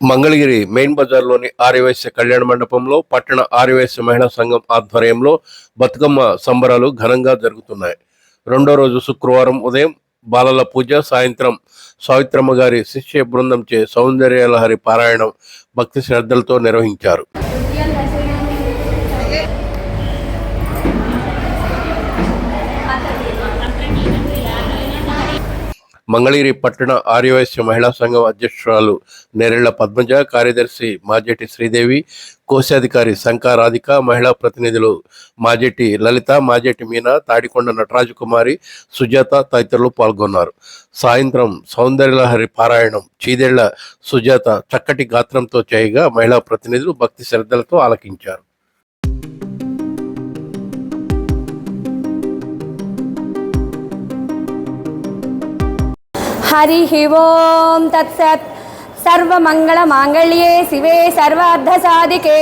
Mangalagiri main బజార్లోని Aryavysya కళ్యాణ మండపంలో పట్టణ ఆర్యవైశ్య మహిళా సంఘం ఆధ్వర్యంలో బతుకమ్మ సంబరాలు ఘనంగా జరుగుతున్నాయి. రెండో రోజు శుక్రవారం ఉదయం బాలల పూజ సాయంత్రం సావిత్రమ్మ గారి శిష్య బృందంచే సౌందర్యలహరి పారాయణం భక్తి శ్రద్ధలతో నిర్వహించారు. మంగళగిరి పట్టణ ఆర్యవైశ్య మహిళా సంఘం అధ్యక్షురాలు నేరెళ్ళ పద్మజ కార్యదర్శి మాజెటి శ్రీదేవి కోశాధికారి శంకా రాధిక మహిళా ప్రతినిధులు మాజెటి లలిత మాజెటి మీనా తాడికొండ నటరాజు కుమారి సుజాత తదితరులు పాల్గొన్నారు. సాయంత్రం సౌందర్యలహరి పారాయణం చీదెళ్ళ సుజాత చక్కటి గాత్రంతో చేయగా మహిళా ప్రతినిధులు భక్తి శ్రద్ధలతో ఆలకించారు. హరి ఓం తత్సత్ సర్వమంగళమాంగళ్యే శివే సర్వార్ధసాధికే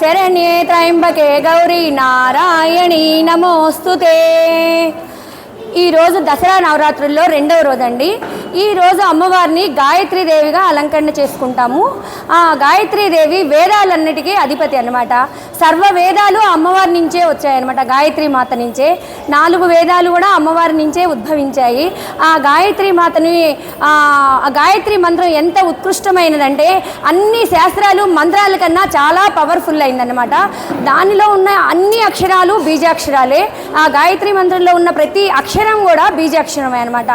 శరణ్యే త్రయంబకే గౌరీ నారాయణీ నమోస్తుతే ఈరోజు దసరా నవరాత్రుల్లో రెండవ రోజండి. ఈరోజు అమ్మవారిని గాయత్రీదేవిగా అలంకరణ చేసుకుంటాము. ఆ గాయత్రీదేవి వేదాలన్నిటికీ అధిపతి అన్నమాట. సర్వ వేదాలు అమ్మవారి నుంచే వచ్చాయన్నమాట గాయత్రి మాత నుంచే. నాలుగు వేదాలు కూడా అమ్మవారి నుంచే ఉద్భవించాయి. ఆ గాయత్రి మాతని ఆ గాయత్రి మంత్రం ఎంత ఉత్కృష్టమైనదంటే అన్ని శాస్త్రాలు మంత్రాల కన్నా చాలా పవర్ఫుల్ అయిందన్నమాట. దానిలో ఉన్న అన్ని అక్షరాలు బీజాక్షరాలే. ఆ గాయత్రి మంత్రంలో ఉన్న ప్రతి అక్షరం కూడా బీజాక్షరమే అనమాట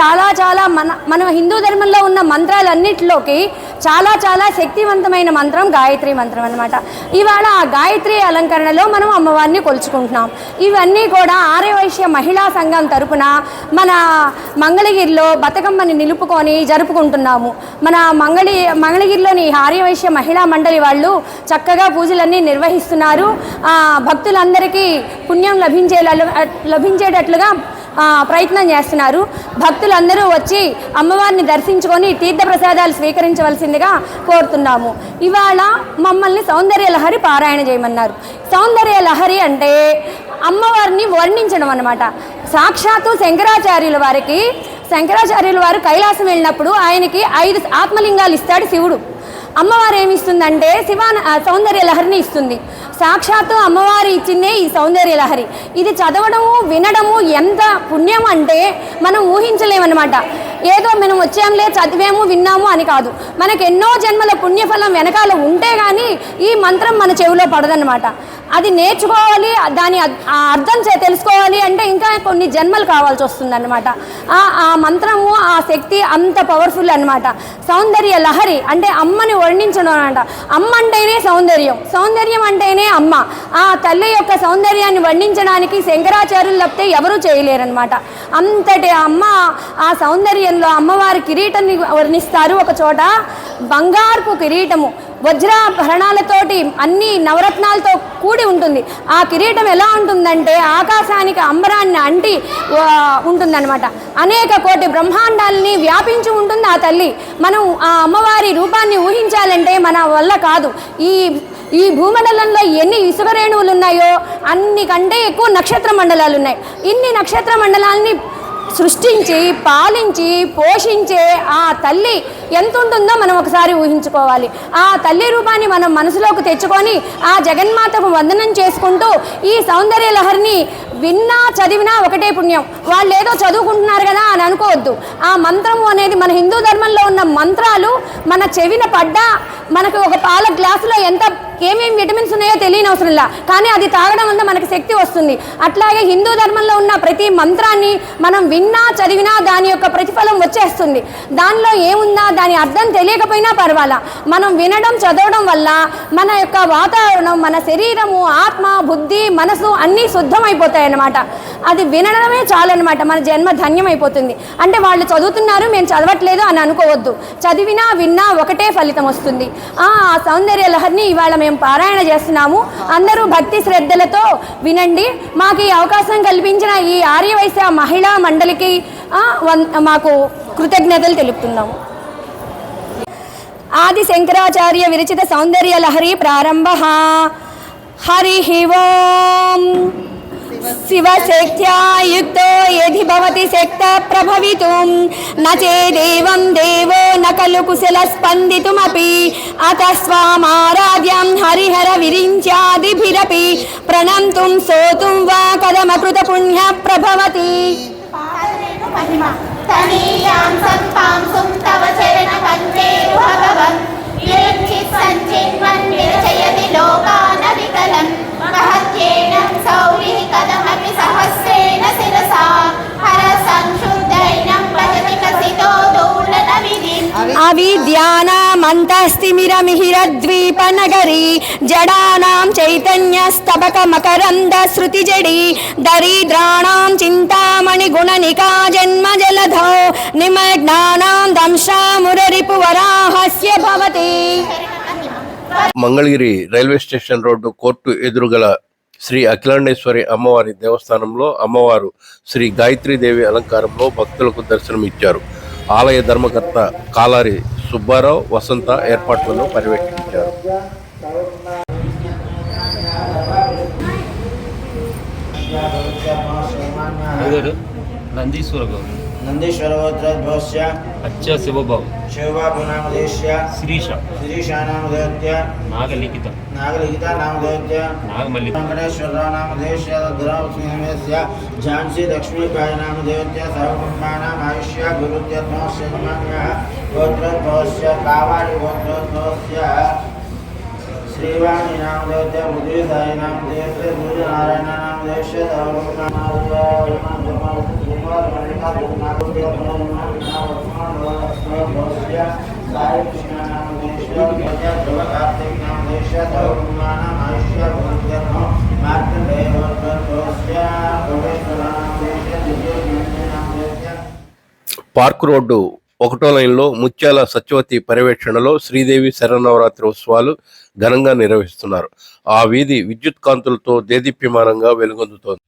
చాలా చాలా మన మన హిందూ ధర్మంలో ఉన్న మంత్రాలన్నిటిలోకి చాలా చాలా శక్తివంతమైన మంత్రం గాయత్రి మంత్రం అనమాట ఇవాళ ఆ గాయత్రి అలంకరణలో మనం అమ్మవారిని కొలుచుకుంటున్నాం. ఇవన్నీ కూడా ఆర్యవైశ్య మహిళా సంఘం తరపున మన మంగళగిరిలో బతుకమ్మని నిలుపుకొని జరుపుకుంటున్నాము. మన మంగళి మంగళగిరిలోని ఆర్యవైశ్య మహిళా మండలి వాళ్ళు చక్కగా పూజలన్నీ నిర్వహిస్తున్నారు. భక్తులందరికీ పుణ్యం లభించేలా లభించేటట్లుగా ప్రయత్నం చేస్తున్నారు. భక్తులందరూ వచ్చి అమ్మవారిని దర్శించుకొని తీర్థప్రసాదాలు స్వీకరించవలసిందిగా కోరుతున్నాము. ఇవాళ మమ్మల్ని సౌందర్య లహరి పారాయణ చేయమన్నారు. సౌందర్య లహరి అంటే అమ్మవారిని వర్ణించడం అన్నమాట. సాక్షాత్తు శంకరాచార్యుల వారికి శంకరాచార్యుల వారు కైలాసం వెళ్ళినప్పుడు ఆయనకి ఐదు ఆత్మలింగాలు ఇస్తాడు శివుడు. అమ్మవారు ఏమిస్తుందంటే శివాన సౌందర్య లహరిని ఇస్తుంది. సాక్షాత్తు అమ్మవారి ఇచ్చిందే ఈ సౌందర్య లహరి. ఇది చదవడము వినడము ఎంత పుణ్యం అంటే మనం ఊహించలేమన్నమాట. ఏదో మనం వచ్చాంలే చదివాము విన్నాము అని కాదు. మనకు ఎన్నో జన్మల పుణ్యఫలం వెనకాల ఉంటే కానీ ఈ మంత్రం మన చెవిలో పడదన్నమాట. అది నేర్చుకోవాలి దాని ఆ అర్థం చే తెలుసుకోవాలి అంటే ఇంకా కొన్ని జన్మలు కావాల్సి వస్తుంది అనమాట ఆ మంత్రము ఆ శక్తి అంత పవర్ఫుల్ అనమాట సౌందర్య లహరి అంటే అమ్మని వర్ణించడం అనమాట అమ్మ అంటేనే సౌందర్యం సౌందర్యం అంటేనే అమ్మ. ఆ తల్లి యొక్క సౌందర్యాన్ని వర్ణించడానికి శంకరాచార్యులు తప్పితే ఎవరూ చేయలేరనమాట అంతటి అమ్మ ఆ సౌందర్యంలో అమ్మవారి కిరీటాన్ని వర్ణిస్తారు ఒక చోట. బంగారుపు కిరీటము వజ్రాభరణాలతోటి అన్ని నవరత్నాలతో కూడి ఉంటుంది. ఆ కిరీటం ఎలా ఉంటుందంటే ఆకాశానికి అంబరాన్ని అంటి ఉంటుందన్నమాట. అనేక కోటి బ్రహ్మాండాలని వ్యాపించి ఉంటుంది ఆ తల్లి. మనం ఆ అమ్మవారి రూపాన్ని ఊహించాలంటే మన వల్ల కాదు. ఈ ఈ భూమండలంలో ఎన్ని ఇసుక రేణువులు ఉన్నాయో అన్ని కంటే ఎక్కువ నక్షత్ర మండలాలు ఉన్నాయి ఇన్ని నక్షత్ర మండలాలని సృష్టించి పాలించి పోషించే ఆ తల్లి ఎంత ఉంటుందో మనం ఒకసారి ఊహించుకోవాలి. ఆ తల్లి రూపాన్ని మనం మనసులోకి తెచ్చుకొని ఆ జగన్మాతకు వందనం చేసుకుంటూ ఈ సౌందర్య లహరిని విన్నా చదివినా ఒకటే పుణ్యం. వాళ్ళు ఏదో చదువుకుంటున్నారు కదా అని అనుకోవద్దు. ఆ మంత్రము అనేది మన హిందూ ధర్మంలో ఉన్న మంత్రాలు మన చెవిన పడ్డా మనకు ఒక పాల గ్లాసులో ఎంత ఏమేమి విటమిన్స్ ఉన్నాయో తెలియని అవసరంలా కానీ అది తాగడం వల్ల మనకి శక్తి వస్తుంది. అట్లాగే హిందూ ధర్మంలో ఉన్న ప్రతి మంత్రాన్ని మనం విన్నా చదివినా దాని యొక్క ప్రతిఫలం వచ్చేస్తుంది. దానిలో ఏముందా దాని అర్థం తెలియకపోయినా పర్వాలా. మనం వినడం చదవడం వల్ల మన యొక్క వాతావరణం మన శరీరము ఆత్మ బుద్ధి మనసు అన్నీ శుద్ధమైపోతాయి అన్నమాట అది వినడమే చాలన్నమాట. మన జన్మ ధన్యమైపోతుంది. అంటే వాళ్ళు చదువుతున్నారు మేము చదవట్లేదు అని అనుకోవద్దు. చదివినా విన్నా ఒకటే ఫలితం వస్తుంది. ఆ ఆ సౌందర్య లహరిని ఇవాళ మేము పారాయణ చేస్తున్నాము. అందరూ భక్తి శ్రద్ధలతో వినండి. మాకు ఈ అవకాశం కల్పించిన ఈ ఆర్యవైశ్య మహిళా మండలికి వన్- మాకు కృతజ్ఞతలు తెలుపుతున్నాము. ఆది శంకరాచార్య విరచిత సౌందర్య లహరి ప్రారంభ. హరి ఓం. శివశక్త్యాయుక్తో యది భవతి శక్త ప్రభవితుం న చేదేవం దేవో నకలు కుశల స్పందితుమపి అత స్వామారాధ్యం హరిహర విరించాదిభిరపి ప్రణంతుం సోతుం వా కదమకృత పుణ్య ప్రభవతి పాదరేణు మహిమ తనీయాం సంపాంసుం తవ చరణ పంచే భగవన్ విరచిత్ సంచిన్వన్ విధిం అవిద్యానామంతస్తిమిరమిహిరద్వీపనగరీ జడానాం చైతన్య స్తబక మకరంద శృతి జడి దరిద్రాణాం చింతామణి గుణ నికా జన్మ జలధౌ నిమగ్నానాం దంశామురరిపు వరాహస్య భవతి Mangalagiri railway station road court ఎదురుగల Shri Akhilandeshwari అమ్మవారి దేవస్థానంలో అమ్మవారు శ్రీ గాయత్రీదేవి అలంకారంలో భక్తులకు దర్శనమిచ్చారు. ఆలయ ధర్మకర్త కాలారి సుబ్బారావు వసంత ఏర్పాట్లను పర్యవేక్షించారు. నందీశ్వర నందీశ్వర नन्दीश्वरवोत्रद्भवस्य अच्च शिवभव शिवबाबुनामुदेश्य श्रीश श्रीशानामुदयत्य नागलिखित नागलिखिता। नामोदयत्य नागमल्लिक। वेङ्कटेश्वररावनामुदेश्य दुरावत्स्नेहस्य झांसी लक्ष्मीबायनामुदयत्य सर्वकुटुम्बानामायुष्य गुरुत्यत्मस्य निमन्यः गोत्रोद्भवस्य कावाडि गोत्रोद्भवस्य श्रीवाणी नाम देवत्य बुद्धिसाई नाम देवत्य सूर्यनारायण नाम देवस्य सर्वकुटुम्बानामुदयत्य పార్క్ రోడ్డు ఒకటో లైన్లో ముత్యాల సత్యవతి పర్యవేక్షణలో శ్రీదేవి శరణవరాత్రి ఉత్సవాలు ఘనంగా నిర్వహిస్తున్నారు. ఆ వీధి విద్యుత్ కాంతులతో దేదీప్యమానంగా వెలుగొందుతోంది.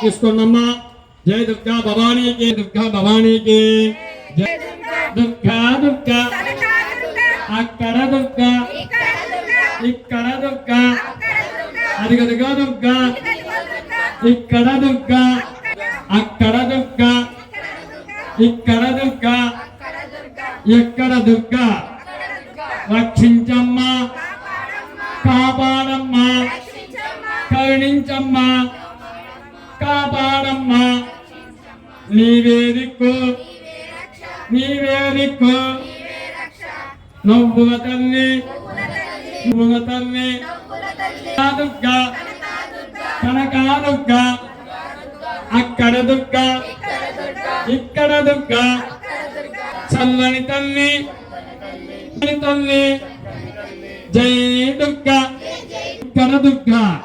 తీసుకుందమ్మా జయ దుర్గా భవానీకి దుర్గా భవానీకి జయ దుర్గా దుర్గా. అక్కడ దుర్గా. ఇక్కడ దుర్గా. అదిగదిగా దుర్గా. ఇక్కడ దుర్గా. అక్కడ దుర్గా. ఇక్కడ దుర్గా. ఎక్కడ దుర్గా? రక్షించమ్మా. కాపాడమ్మా. కరుణించమ్మా. కాపాడమ్మా. నీవే దిక్కు నీవే దిక్కు నువ్వుల తల్లి. నువ్వుల తల్లి. దుర్గా కనకా దుర్గా అక్కడ దుర్గా. ఇక్కడ దుర్గా. చల్లని తల్లి. తల్లి. జై దుర్గా. ఇక్కడ దుర్గా.